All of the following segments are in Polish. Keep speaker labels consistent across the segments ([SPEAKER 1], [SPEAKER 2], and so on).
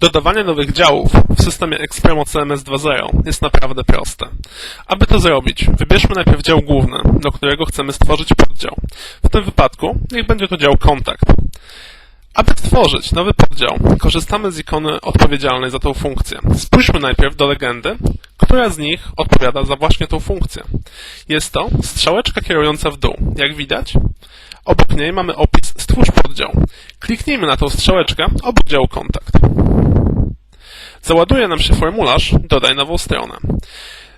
[SPEAKER 1] Dodawanie nowych działów w systemie Expremo CMS 2.0 jest naprawdę proste. Aby to zrobić, wybierzmy najpierw dział główny, do którego chcemy stworzyć poddział. W tym wypadku niech będzie to dział kontakt. Aby tworzyć nowy poddział, korzystamy z ikony odpowiedzialnej za tą funkcję. Spójrzmy najpierw do legendy, która z nich odpowiada za właśnie tą funkcję. Jest to strzałeczka kierująca w dół. Jak widać, obok niej mamy opis Stwórz poddział. Kliknijmy na tą strzałeczkę obok działu kontakt. Załaduje nam się formularz Dodaj nową stronę.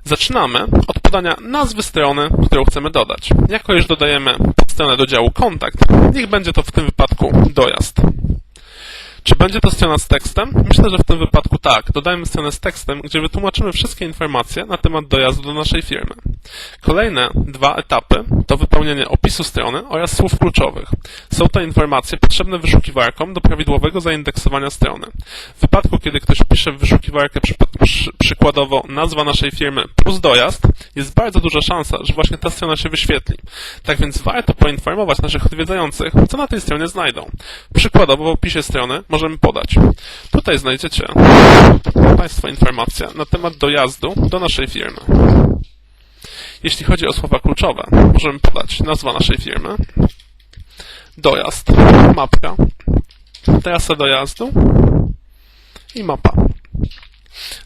[SPEAKER 1] Zaczynamy od podania nazwy strony, którą chcemy dodać. Jako już dodajemy podstronę do działu kontakt, niech będzie to w tym wypadku dojazd. Czy będzie to strona z tekstem? Myślę, że w tym wypadku tak. Dodajmy stronę z tekstem, gdzie wytłumaczymy wszystkie informacje na temat dojazdu do naszej firmy. Kolejne dwa etapy to wypełnienie opisu strony oraz słów kluczowych. Są to informacje potrzebne wyszukiwarkom do prawidłowego zaindeksowania strony. W wypadku, kiedy ktoś pisze w wyszukiwarkę przy, przy, przykładowo nazwa naszej firmy plus dojazd, jest bardzo duża szansa, że właśnie ta strona się wyświetli. Tak więc warto poinformować naszych odwiedzających, co na tej stronie znajdą. Przykładowo w opisie strony możemy podać. Tutaj znajdziecie Państwo informacje na temat dojazdu do naszej firmy. Jeśli chodzi o słowa kluczowe, możemy podać nazwa naszej firmy, dojazd, mapka, trasa dojazdu i mapa.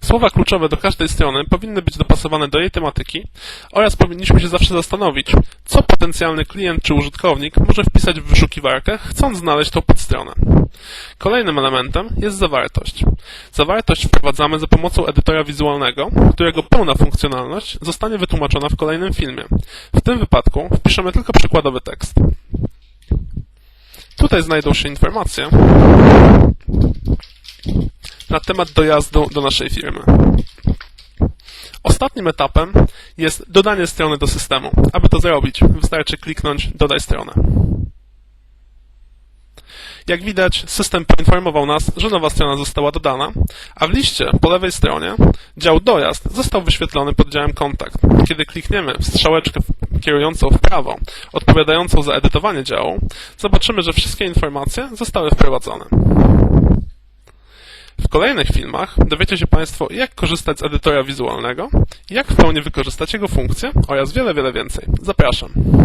[SPEAKER 1] Słowa kluczowe do każdej strony powinny być dopasowane do jej tematyki oraz powinniśmy się zawsze zastanowić, co potencjalny klient czy użytkownik może wpisać w wyszukiwarkę, chcąc znaleźć tą podstronę. Kolejnym elementem jest zawartość. Zawartość wprowadzamy za pomocą edytora wizualnego, którego pełna funkcjonalność zostanie wytłumaczona w kolejnym filmie. W tym wypadku wpiszemy tylko przykładowy tekst. Tutaj znajdą się informacje na temat dojazdu do naszej firmy. Ostatnim etapem jest dodanie strony do systemu. Aby to zrobić, wystarczy kliknąć Dodaj stronę. Jak widać, system poinformował nas, że nowa strona została dodana, a w liście po lewej stronie dział dojazd został wyświetlony pod działem kontakt. Kiedy klikniemy w strzałeczkę kierującą w prawo, odpowiadającą za edytowanie działu, zobaczymy, że wszystkie informacje zostały wprowadzone. Kolejnych filmach dowiecie się Państwo, jak korzystać z edytora wizualnego, jak w pełni wykorzystać jego funkcje oraz wiele, wiele więcej. Zapraszam.